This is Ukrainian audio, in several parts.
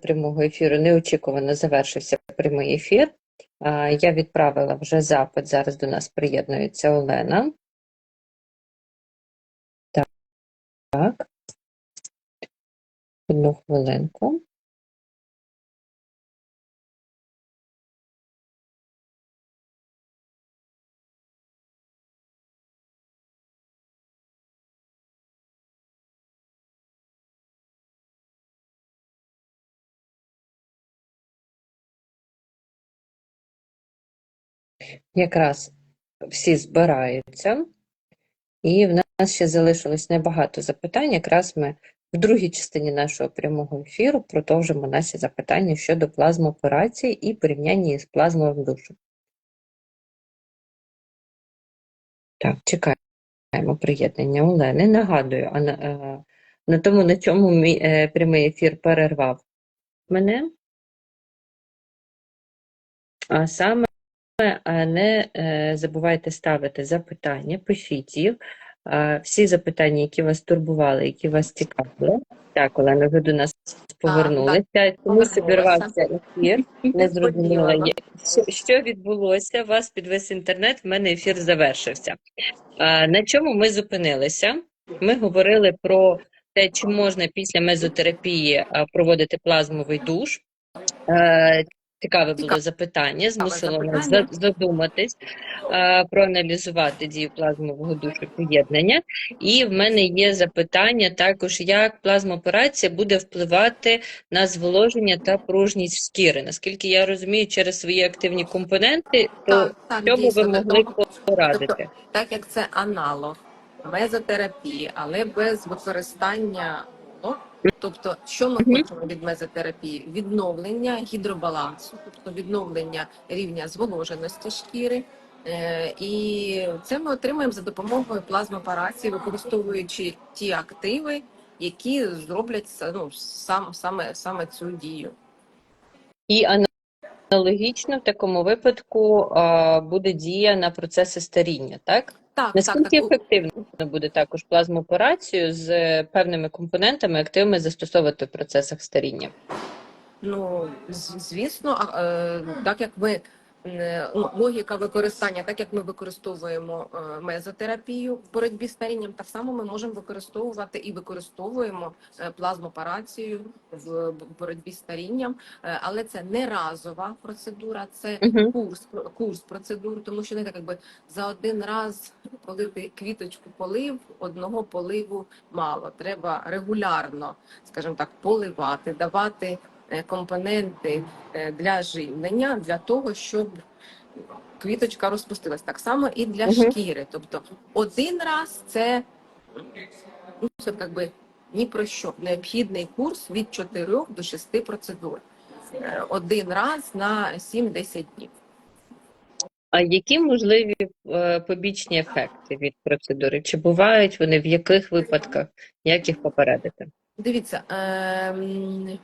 прямого ефіру неочікувано завершився прямий ефір. Я відправила вже запит. Зараз до нас приєднується Олена. Так. Одну хвилинку. Якраз всі збираються, і в нас ще залишилось небагато запитань. Якраз ми в другій частині нашого прямого ефіру продовжимо наші запитання щодо плазмооперації і порівняння із плазмовим душем. Так, чекаємо приєднання Олени. Нагадую, а на, е, на тому, на чому мій е, прямий ефір перервав мене, а саме е, не е, забувайте ставити запитання, пишіть їх. Всі запитання, які вас турбували, які вас цікавили. Так, Олена, ви до нас повернулися. Комусь повернулася. ефір. Не зрозуміла, що, відбулося. Вас підвис інтернет, в мене ефір завершився. На чому ми зупинилися? Ми говорили про те, чи можна після мезотерапії проводити плазмовий душ. Цікаве було Цікаве запитання, змусило нас за- задуматись, проаналізувати дію плазмового душу поєднання. І в мене є запитання також, як плазмооперація буде впливати на зволоження та пружність шкіри. Наскільки я розумію, через свої активні компоненти, то Так, так, що ви могли порадити? так як це аналог мезотерапії, але без використання. ну, Тобто, що ми хочемо від мезотерапії? Відновлення гідробалансу, тобто відновлення рівня зволоженості шкіри. Е, І це ми отримаємо за допомогою плазмооперації, використовуючи ті активи, які зроблять ну, сам, саме, саме цю дію. І аналогічно в такому випадку буде дія на процеси старіння, так? Так, Наскільки так, так. ефективно буде також плазмооперацію з певними компонентами активами застосовувати в процесах старіння? Ну, звісно, а, е, так як ми е, логіка використання, так як ми використовуємо е, мезотерапію в боротьбі з старінням, так само ми можемо використовувати і використовуємо е, плазмооперацію в боротьбі з старінням, Е, але це не разова процедура, це Мгм. курс курс процедур, тому що не так, якби за один раз, коли ти квіточку полив, одного поливу мало. Треба регулярно, скажімо так, поливати, давати е, компоненти е, для живлення, для того, щоб квіточка розпустилась. Так само і для Мгм. шкіри. Тобто один раз це, ну, це якби ні про що. Необхідний курс від 4 до 6 процедур. Е, Один раз на 7-10 днів. А які можливі е, побічні ефекти від процедури? Чи бувають вони в яких випадках? Як їх попередити? Дивіться, ем,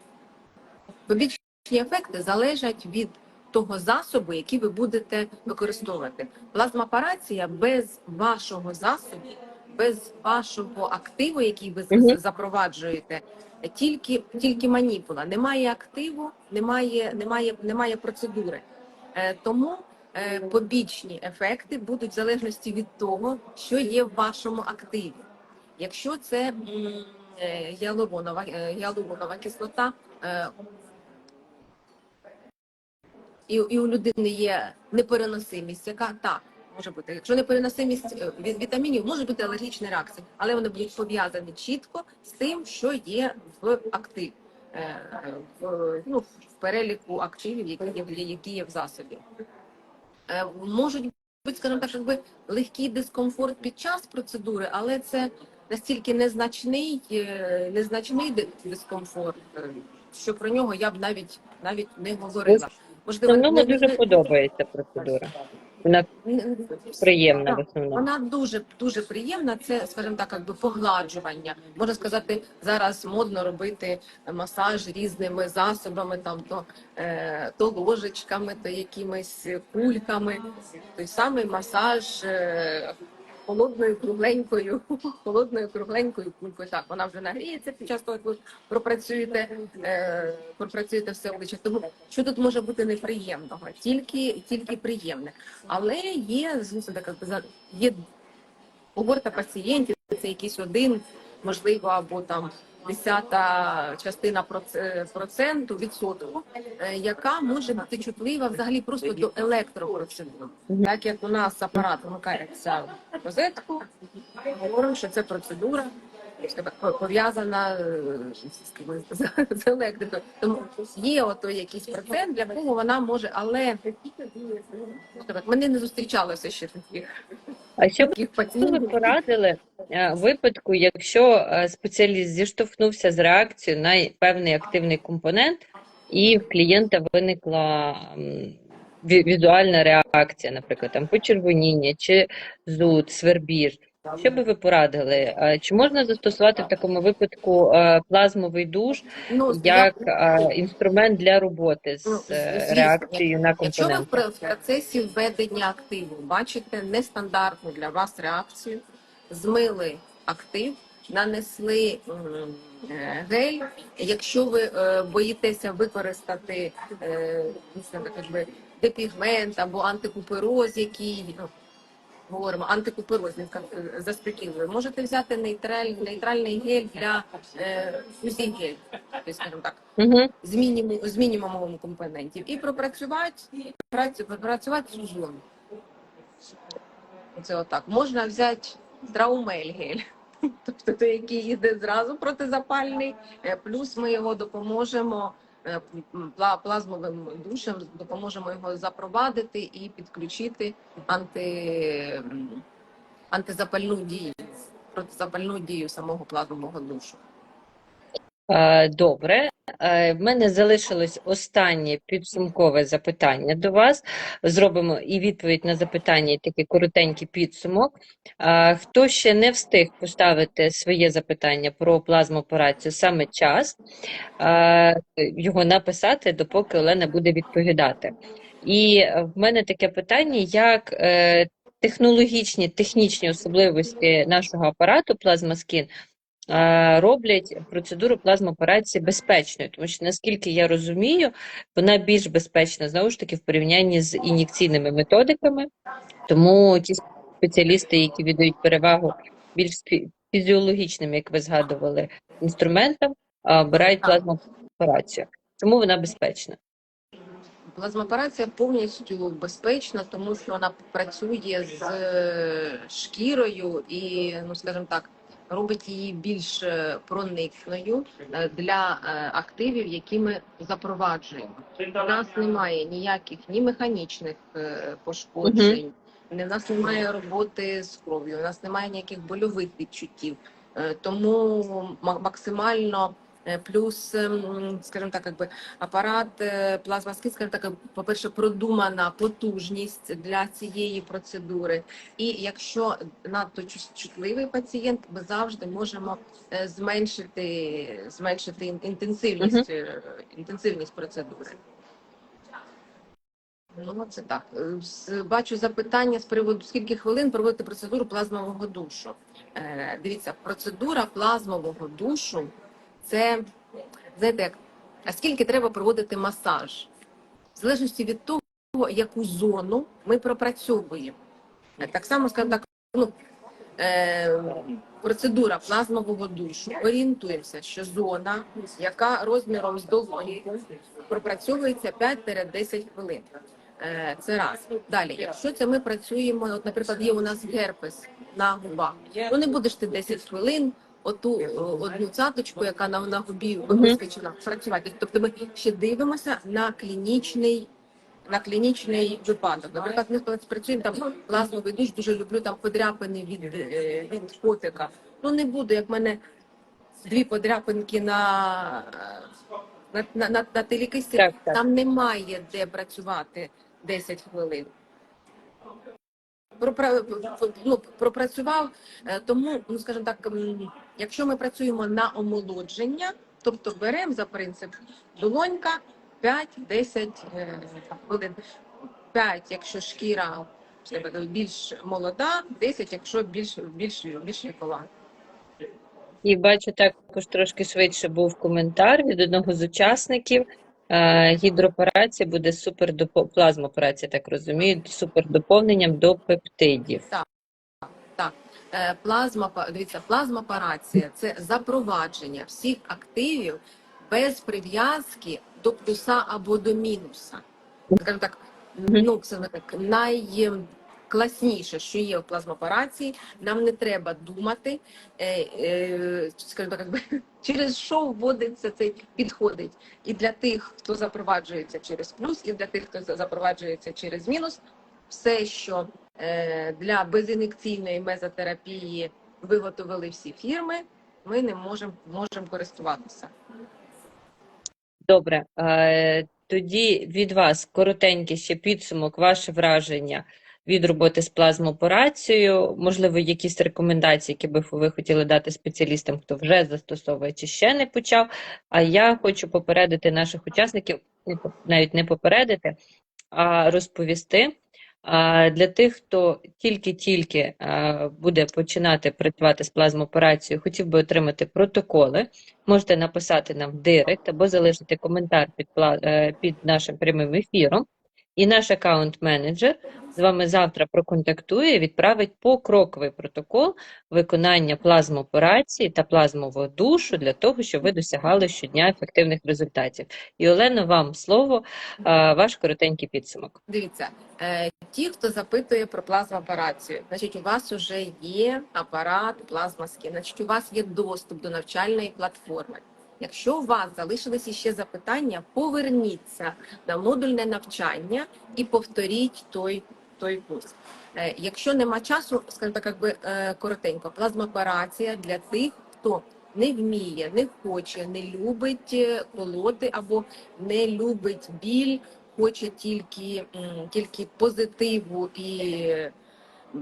побічні ефекти залежать від того засобу, який ви будете використовувати. Плазмоапарація без вашого засобу, без вашого активу, який ви запроваджуєте, тільки, тільки маніпула. Немає активу, немає, немає, немає процедури. Е, тому е, побічні ефекти будуть в залежності від того, що є в вашому активі. Якщо це е, гіалуронова, гіалуронова кислота, і, і у людини є непереносимість, яка так може бути. Якщо непереносимість е, від вітамінів, може бути алергічна реакція, але вони будуть пов'язані чітко з тим, що є в активі, е, в, ну, в переліку активів, які є, які є в засобі. Е, Можуть бути, скажімо так, якби легкий дискомфорт під час процедури, але це настільки незначний, незначний дискомфорт, що про нього я б навіть навіть не говорила. Можливо, Основному не- дуже не- подобається процедура. Вона приємна в Так, основному. Вона дуже дуже приємна. Це, скажімо так, якби погладжування. Можна сказати, зараз модно робити масаж різними засобами, там то, е, то ложечками, то якимись кульками. Той самий масаж е, холодною кругленькою, холодною кругленькою кулькою. Так, вона вже нагріється під час того, як ви пропрацюєте, е, пропрацюєте все обличчя. Тому що тут може бути неприємного, тільки, тільки приємне. Але є, звісно, така є когорта пацієнтів, це якийсь один, можливо, або там десята частина проц- проценту відсотку, е, яка може бути чутлива взагалі просто до електропроцедур. Так як у нас апарат вмикається в розетку, говоримо, що це процедура. Пов'язана е, з, електрикою. Тому є ото якийсь процент, для кого вона може, але мене не зустрічалося ще таких, А що б ви порадили е, випадку, якщо е, спеціаліст зіштовхнувся з реакцією на певний активний компонент, і в клієнта виникла візуальна реакція, наприклад, там почервоніння чи зуд, свербіж. Що би ви порадили? Чи можна застосувати в такому випадку плазмовий душ Ну, як інструмент для роботи Ну, з е, реакцією на Якщо ви в процесі введення активу бачите нестандартну для вас реакцію, змили актив, нанесли е, гель. Якщо ви е, боїтеся використати депігмент або антикупероз, який ну, говоримо, антикупероз, не скажу, заспокійливий, можете взяти нейтраль, нейтральний гель для е, усіх гель, тобто, скажімо так Угу. з мінімум з мінімумом компонентів і пропрацювати працю- пропрацювати цю зону. Це отак. Можна взяти траумель гель, тобто той, який йде зразу протизапальний, е, плюс ми його допоможемо е, плазмовим душем, допоможемо його запровадити і підключити анти, антизапальну дію, протизапальну дію самого плазмового душу. Е, Добре, Е, в мене залишилось останнє підсумкове запитання до вас. Зробимо і відповідь на запитання, і такий коротенький підсумок. Е, Хто ще не встиг поставити своє запитання про плазмооперацію, саме час е, його написати, допоки Олена буде відповідати. І е, в мене таке питання, як е, технологічні, технічні особливості нашого апарату е, роблять процедуру плазмооперації безпечною, тому що наскільки я розумію, вона більш безпечна знову ж таки в порівнянні з ін'єкційними методиками. Тому ті спеціалісти, які віддають перевагу більш фізіологічним, як ви згадували, інструментам, а, обирають плазмооперацію. Чому вона безпечна? Плазмооперація повністю безпечна, тому що вона працює з е, шкірою і, ну скажімо так, робить її більш е, проникною е, для е, активів, які ми запроваджуємо. У нас немає ніяких ні механічних пошкоджень, у нас немає роботи з кров'ю, у нас немає ніяких больових відчуттів. Тому ма- максимально плюс, ем, скажімо так, якби апарат е, плазмаскин, скажімо так, по-перше, продумана потужність для цієї процедури. І якщо надто чутливий пацієнт, ми завжди можемо е, зменшити, зменшити ін- інтенсивність, е, інтенсивність процедури. Ну, це так. Е, Бачу запитання з приводу скільки хвилин проводити процедуру плазмового душу. Е, Дивіться, процедура плазмового душу це знаєте, як а скільки треба проводити масаж, в залежності від того, яку зону ми пропрацьовуємо. Е, Так само, скажімо так, ну, е, процедура плазмового душу. Орієнтуємося, що зона, яка розміром з долоньку, пропрацьовується 5-10 хвилин. Е, Це раз. Далі, якщо це ми працюємо, от, наприклад, є у нас герпес на губах, ну не будеш ти 10 хвилин оту е, одну цяточку, яка на, на губі вискочила, працювати. Тобто ми ще дивимося на клінічний. На клінічний випадок. Наприклад, ми коли працюємо там плазмовий душ, дуже люблю там подряпини від, е, від котика. Ну не буду, як в мене дві подряпинки на, на, на, на, на Так, так. там немає де працювати 10 хвилин. Ну, пропрацював, е, тому, ну скажімо так, якщо ми працюємо на омолодження, тобто беремо за принцип долонька 5-10 е, хвилин. 5, якщо шкіра більш молода, 10, якщо більш більш більш вікова. І бачу також трошки швидше був коментар від одного з учасників. Е, Гідропарація буде супер допо... плазмопарація, так розумію, супер доповненням до пептидів. Е, Плазма дивіться, плазмопарація це запровадження всіх активів без прив'язки до плюса або до мінуса. Скажімо так, ну це так найкласніше, що є в плазмопарації. Нам не треба думати, е, е, скажімо так, через що вводиться цей підходить. І для тих, хто запроваджується через плюс, і для тих, хто запроваджується через мінус, все, що е, для безінекційної мезотерапії виготовили всі фірми, ми не можемо можемо користуватися. Добре, тоді від вас коротенький ще підсумок, ваше враження від роботи з плазмопорацією, можливо, якісь рекомендації, які би ви хотіли дати спеціалістам, хто вже застосовує чи ще не почав. А я хочу попередити наших учасників, навіть не попередити, а розповісти. Для тих, хто тільки-тільки буде починати працювати з плазмооперацією, хотів би отримати протоколи, можете написати нам в директ або залишити коментар під, е, під нашим прямим ефіром. І наш аккаунт-менеджер з вами завтра проконтактує і відправить покроковий протокол виконання плазмооперації та плазмового душу для того, щоб ви досягали щодня ефективних результатів. І Олено, вам слово, ваш коротенький підсумок. Дивіться, е, ті, хто запитує про плазмооперацію, значить, у вас вже є апарат плазмаски, значить, у вас є доступ до навчальної платформи. Якщо у вас залишилися ще запитання, поверніться на модульне навчання і повторіть той, той курс. Е, Якщо нема часу, скажімо так, якби е, коротенько, плазмооперація для тих, хто не вміє, не хоче, не любить е, колоти або не любить біль, хоче тільки, тільки позитиву і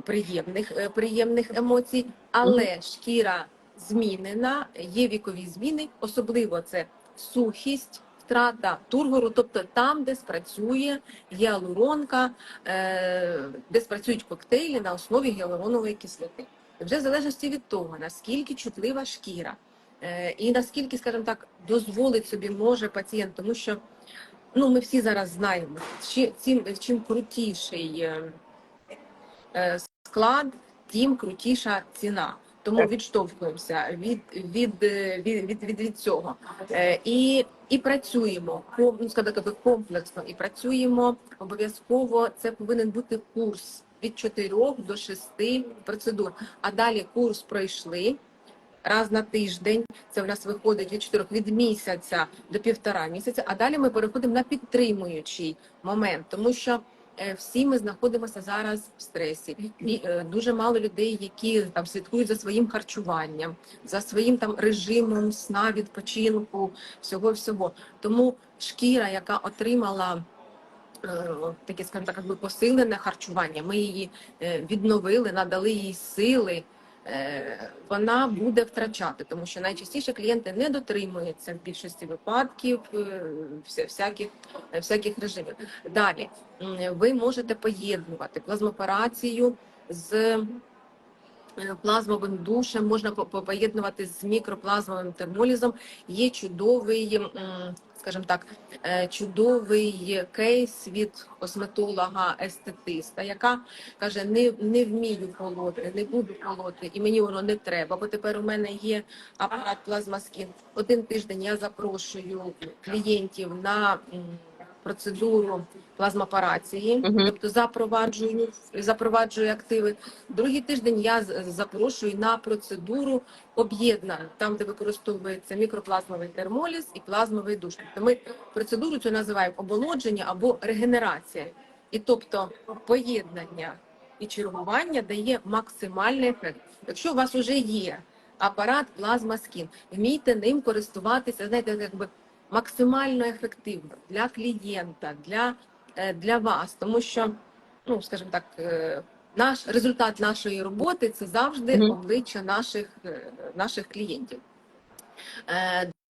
приємних, приємних емоцій, але шкіра змінена, є вікові зміни, особливо це сухість. Втрата тургору, тобто там, де спрацює гіалуронка, е, де спрацюють коктейлі на основі гіалуронової кислоти. Вже в залежності від того, наскільки чутлива шкіра, е, і наскільки, скажімо так, дозволить собі може пацієнт, тому що ну ми всі зараз знаємо, чи- чим, чим крутіший е, склад, тим крутіша ціна. Тому відштовхуємося від, від, від, від, від, від цього. Е, і, і працюємо ну, скажімо комплексно, і працюємо обов'язково. Це повинен бути курс від 4 до 6 процедур. А далі курс пройшли раз на тиждень. Це в нас виходить від 4 від місяця до півтора місяця. А далі ми переходимо на підтримуючий момент, тому що всі ми знаходимося зараз в стресі. Е, дуже мало людей, які там слідкують за своїм харчуванням, за своїм там режимом сна, відпочинку, всього всього. Тому шкіра, яка отримала. е, Таке, скажімо так, посилене харчування. Ми її е, відновили, надали їй сили. Е, Вона буде втрачати, тому що найчастіше клієнти не дотримуються в більшості випадків е, всяких, всяких режимів. Далі ви можете поєднувати плазмооперацію з е, плазмовим душем, можна по- по- поєднувати з мікроплазмовим термолізом. Є чудовий, скажімо так, е, чудовий кейс від косметолога-естетиста, яка каже: не, не вмію колоти, не буду колоти, і мені воно не треба, бо тепер у мене є апарат плазмаскін. Один тиждень я запрошую клієнтів на процедуру плазмопарації, Мгм. тобто запроваджую, запроваджую активи. Другий тиждень я запрошую на процедуру об'єднану, там, де використовується мікроплазмовий термоліз і плазмовий душ. Тобто ми процедуру цю називаємо оболодження або регенерація. І тобто поєднання і чергування дає максимальний ефект. Якщо у вас вже є апарат плазма скін, вмійте ним користуватися, знаєте, якби максимально ефективно для клієнта, для, е, для вас, тому що, ну скажімо так, е, наш результат нашої роботи це завжди Мгм. обличчя наших, е, наших клієнтів.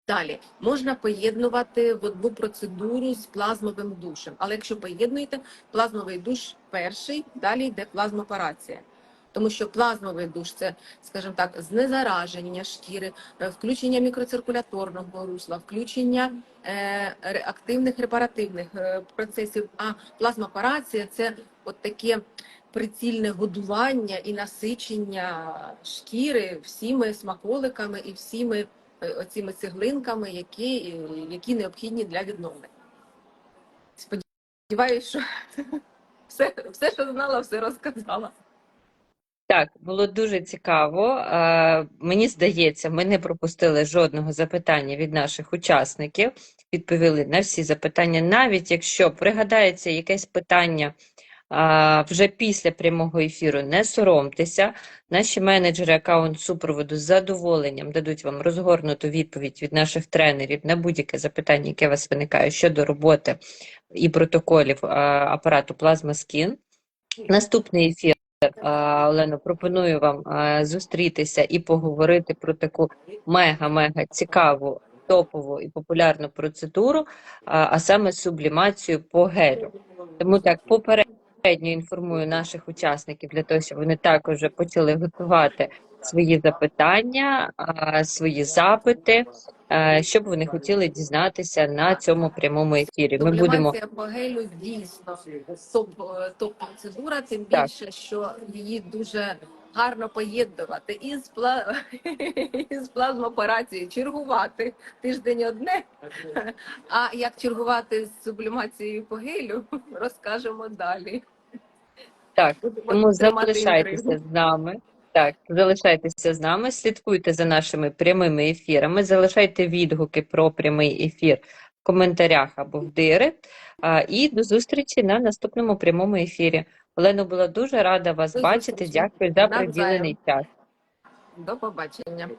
Далі можна поєднувати в одну процедуру з плазмовим душем. Але якщо поєднуєте плазмовий душ перший, далі йде плазмопарація. Тому що плазмовий душ це, скажімо так, знезараження шкіри, е, включення мікроциркуляторного русла, включення е, реактивних репаративних е, процесів. А плазмопарація це от таке прицільне годування і насичення шкіри всіми смаколиками і всіми оціми цеглинками, які, які необхідні для відновлення. Сподіваюсь, що все, все, що знала, все розказала. Так, було дуже цікаво. Мені здається, ми не пропустили жодного запитання від наших учасників. Відповіли на всі запитання. Навіть якщо пригадається якесь питання вже після прямого ефіру, не соромтеся. Наші менеджери аккаунт супроводу з задоволенням дадуть вам розгорнуту відповідь від наших тренерів на будь-яке запитання, яке у вас виникає щодо роботи і протоколів апарату Plasma Skin. Наступний ефір. А, Олено, пропоную вам зустрітися і поговорити про таку мега-мега цікаву, топову і популярну процедуру, а, а саме сублімацію по гелю. Тому так попередньо інформую наших учасників для того, щоб вони також почали готувати свої запитання, свої запити, що б вони хотіли дізнатися на цьому прямому ефірі. Ми будемо Сублімація по гелю дійсно топ- топ-процедура, тим Так. більше, що її дуже гарно поєднувати із, пла... із плазмооперацією, чергувати тиждень одне. А як чергувати з сублімацією по гелю, розкажемо далі. так. Тому залишайтеся з нами. Так, залишайтеся з нами, слідкуйте за нашими прямими ефірами, залишайте відгуки про прямий ефір в коментарях або в дири. І до зустрічі на наступному прямому ефірі. Олено, була дуже рада вас бачити. Дякую за приділений час. До побачення.